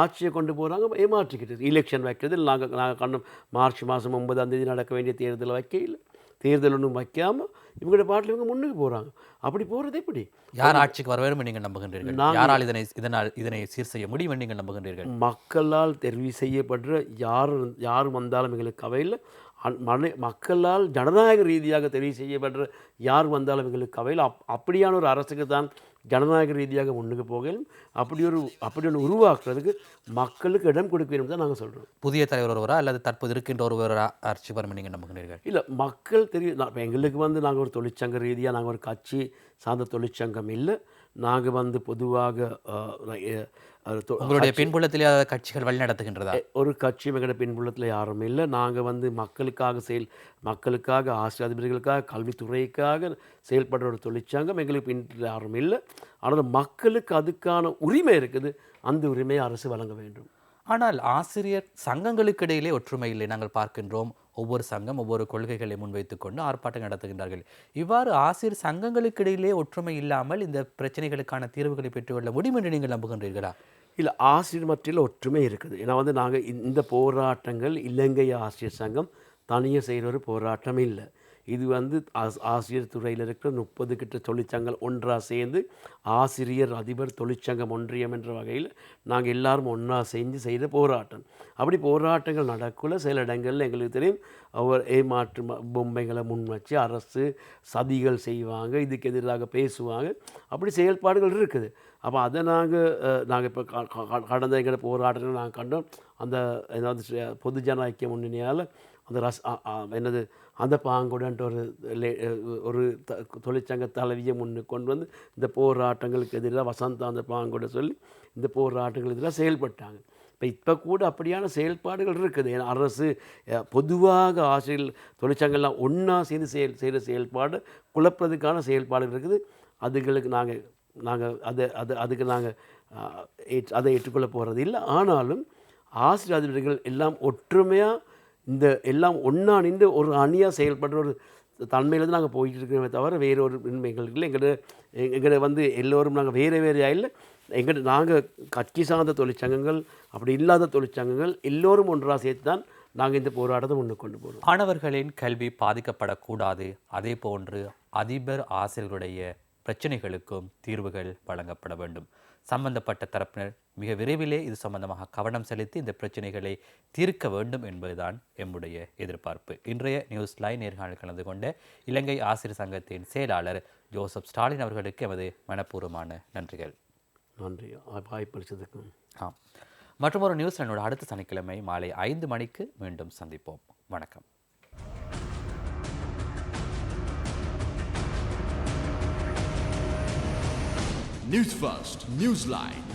ஆட்சியை கொண்டு போகிறாங்க ஏமாற்றிக்கிட்டு எலெக்ஷன் வைக்கிறது நாங்கள் நாங்கள் கண்ணும் மார்ச் மாதம் ஒன்பதாம் தேதி நடக்க வேண்டிய தேர்தலை இல்லை தேர்தல் ஒன்றும் வைக்காமல் இவங்களோட பாட்டில் இவங்க முன்னுக்கு போகிறாங்க அப்படி போகிறது எப்படி? யார் ஆட்சிக்கு வர வேண்டும் நீங்கள் நம்புகின்றீர்கள்? யாரால் இதனை இதனால் இதனை சீர் செய்ய முடியும் நீங்கள் நம்புகின்றீர்கள்? மக்களால் தெரிவு செய்யப்படுற யார் யார் வந்தாலும் எங்களுக்கு கவையில் மன மக்களால் ஜனநாயக ரீதியாக தெரிவு செய்யப்படுற யார் வந்தாலும் எங்களுக்கு கவையில் அப் அப்படியான ஒரு அரசுக்கு தான் ஜனநாயக ரீதியாக முன்னுக்கு போகலும் அப்படி ஒரு அப்படி ஒன்று உருவாக்குறதுக்கு மக்களுக்கு இடம் கொடுக்க வேண்டும் தான் நாங்கள் சொல்கிறோம் புதிய தலைவர் ஒருவரா அல்லது தற்போது இருக்கின்ற ஒருவரா என்று நீங்கள் நம்புகின்றீர்கள் இல்லை மக்கள் தெரியும். இப்போ எங்களுக்கு வந்து நாங்கள் ஒரு தொழிற்சங்க ரீதியாக நாங்கள் ஒரு கட்சி சார்ந்த தொழிற்சங்கம் இல்லை. நாங்கள் வந்து பொதுவாக உங்களுடைய பின்புலத்திலே கட்சிகள் வழிநடத்துகின்றதா? ஒரு கட்சி எங்களோட பின்புலத்தில் யாரும் இல்லை. நாங்கள் வந்து மக்களுக்காக செயல் மக்களுக்காக ஆசிரியர் அதிபர்களுக்காக கல்வித்துறைக்காக செயல்படுற ஒரு தொழிற்சங்கம். எங்களுக்கு பின்புல யாரும் இல்லை. ஆனால் மக்களுக்கு அதுக்கான உரிமை இருக்குது. அந்த உரிமையை அரசு வழங்க வேண்டும். ஆனால் ஆசிரியர் சங்கங்களுக்கு இடையிலே ஒற்றுமை இல்லை. நாங்கள் பார்க்கின்றோம். ஒவ்வொரு சங்கம் ஒவ்வொரு கொள்கைகளை முன்வைத்துக்கொண்டு ஆர்ப்பாட்டம் நடத்துகின்றார்கள். இவ்வாறு ஆசிரியர் சங்கங்களுக்கு இடையிலே ஒற்றுமை இல்லாமல் இந்த பிரச்சனைகளுக்கான தீர்வுகளை பெற்றுக்கொள்ள முடியும் என்று நீங்கள் நம்புகின்றீர்களா? இல்லை ஆசிரியர் மத்தியில் ஒற்றுமை இருக்குது. ஏன்னா வந்து நாங்கள் இந்த போராட்டங்கள் இலங்கை ஆசிரியர் சங்கம் தனியாக செய்கிற ஒரு போராட்டம் இல்லை. இது வந்து ஆஸ் ஆசிரியர் துறையில் இருக்கிற முப்பது கிட்ட தொழிற்சங்கங்கள் ஒன்றாக சேர்ந்து ஆசிரியர் அதிபர் தொழிற்சங்கம் ஒன்றியம் என்ற வகையில் நாங்கள் எல்லாரும் ஒன்றா செஞ்சு செய்த போராட்டம். அப்படி போராட்டங்கள் நடக்குள்ள சில இடங்களில் எங்களுக்கு தெரியும் அவர் ஏமாற்று பொம்மைகளை முன் வச்சு அரசு சதிகள் செய்வாங்க இதுக்கு எதிராக பேசுவாங்க. அப்படி செயல்பாடுகள் இருக்குது. அப்போ அதை நாங்கள் நாங்கள் இப்போ கடந்த எங்களோட போராட்டத்தில் நாங்கள் கண்டோம். அந்த ஏதாவது பொதுஜன ஐக்கிய முன்னணியால் அந்த ரஸ் என்னது அந்த பாங்குடன்ட்டு ஒரு ஒரு த தொழிற்சங்க தலைவியை முன்னு கொண்டு வந்து இந்த போராட்டங்களுக்கு எதிராக வசந்தா அந்த பாங்கோட சொல்லி இந்த போராட்டங்களுக்கு எதிராக செயல்பட்டாங்க. இப்போ இப்போ கூட அப்படியான செயல்பாடுகள் இருக்குது. ஏன்னா அரசு பொதுவாக ஆசிரியர் தொழிற்சங்கம்லாம் ஒன்றா சேர்ந்து செயல் செய்கிற செயல்பாடு குழப்பதுக்கான செயல்பாடுகள் இருக்குது. அதுகளுக்கு நாங்கள் நாங்கள் அதை அது அதுக்கு நாங்கள் ஏற்று அதை ஏற்றுக்கொள்ள போகிறது இல்லை ஆனாலும் ஆசிரியர் அதிபர்கள் எல்லாம் ஒற்றுமையாக இந்த எல்லாம் ஒன்றா நின்று ஒரு அணியாக செயல்படுற ஒரு தன்மையிலேருந்து நாங்கள் போயிட்டு இருக்கிறோமே தவிர வேறு ஒரு எங்களுக்கு இல்லை. எங்கள்கிட்ட எங்களை வந்து எல்லோரும் நாங்கள் வேறு வேறு இல்லை. எங்கிட்ட நாங்கள் கட்சி சார்ந்த தொழிற்சங்கங்கள் அப்படி இல்லாத தொழிற்சங்கங்கள் எல்லோரும் ஒன்றாக சேர்த்து தான் நாங்கள் இந்த போராட்டத்தை முன்னுக்கு கொண்டு போகிறோம் மாணவர்களின் கல்வி பாதிக்கப்படக்கூடாது. அதே போன்று அதிபர் ஆசிரியர்களுடைய பிரச்சனைகளுக்கும் தீர்வுகள் வழங்கப்பட வேண்டும். சம்பந்தப்பட்ட தரப்பினர் மிக விரைவிலே இது சம்பந்தமாக கவனம் செலுத்தி இந்த பிரச்சனைகளை தீர்க்க வேண்டும் என்பதுதான் எம்முடைய எதிர்பார்ப்பு. இன்றைய நியூஸ் லைன் நேர்காணல் கலந்து கொண்ட இலங்கை ஆசிரியர் சங்கத்தின் செயலாளர் ஜோசப் ஸ்டாலின் அவர்களுக்கு எமது மனப்பூர்வமான நன்றிகள். நன்றி. வாய்ப்பளித்ததுக்கும் ஆம். மற்றும் ஒரு நியூஸ் என்னோட அடுத்த சனிக்கிழமை மாலை ஐந்து மணிக்கு மீண்டும் சந்திப்போம். வணக்கம். Newsfirst, Newsline.